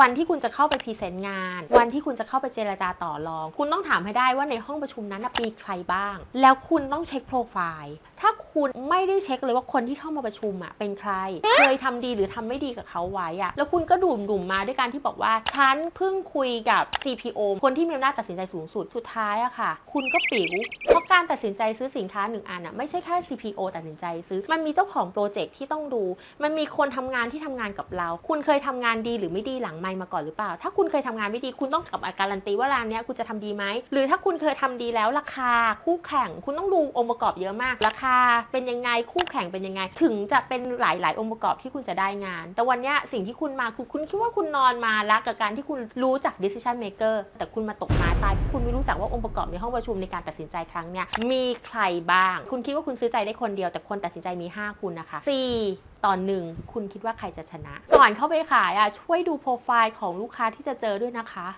วันที่คุณจะเข้าไปพรีเซนต์งาน วันที่คุณจะเข้าไปเจรจาต่อรอง คุณต้องถามให้ได้ว่าในห้องประชุมนั้นนะมีใครบ้าง แล้วคุณต้องเช็คโปรไฟล์ ถ้า คุณไม่ได้เช็คเลยว่าคนที่เข้ามาประชุมอะเป็นใคร เคยทำดีหรือทำไม่ดีกับเขาไว้อะแล้วคุณก็ดุ่มดุ่มมาด้วยการที่บอกว่าฉันเพิ่งคุยกับ CPO คนที่มีอำนาจตัดสินใจสูงสุดสุดท้ายอะค่ะ คุณก็ปิ๋วเพราะการตัดสินใจซื้อสินค้าหนึ่งอันอะไม่ใช่แค่ CPO ตัดสินใจซื้อ มันมีเจ้าของโปรเจกต์ที่ต้องดู มันมีคนทำงานที่ทำงานกับเรา คุณเคยทำงานดีหรือไม่ดีหลังไมค์มาก่อนหรือเปล่า ถ้าคุณเคยทำงานไม่ดีคุณต้องกลับมาการันตีว่าร้านเนี้ยคุณจะทำดีไหมหรือถ้าคุณเคยทำดีแล้วราคาคู่แข่ง คุณต้องดูองค์ประกอบเยอะมากราคาเป็นยังไงคู่แข่งเป็นยังไง ถึงจะเป็นหลาย ๆ องค์ประกอบที่คุณจะได้งาน แต่วันนี้สิ่งที่คุณมาคือคุณคิดว่าคุณนอนมาแล้วกับการที่คุณรู้จัก decision maker แต่คุณมาตกม้าตายเพราะคุณไม่รู้จักว่าองค์ประกอบในห้องประชุมในการตัดสินใจครั้งเนี้ยมีใครบ้าง คุณคิดว่าคุณซื้อใจได้คนเดียวแต่คนตัดสินใจมี 5 คุณนะคะ 4ตอนหนึ่งคุณคิดว่าใครจะชนะ ก่อนเข้าไปขายอะช่วยดูโปรไฟล์ของลูกค้าที่จะเจอด้วยนะคะ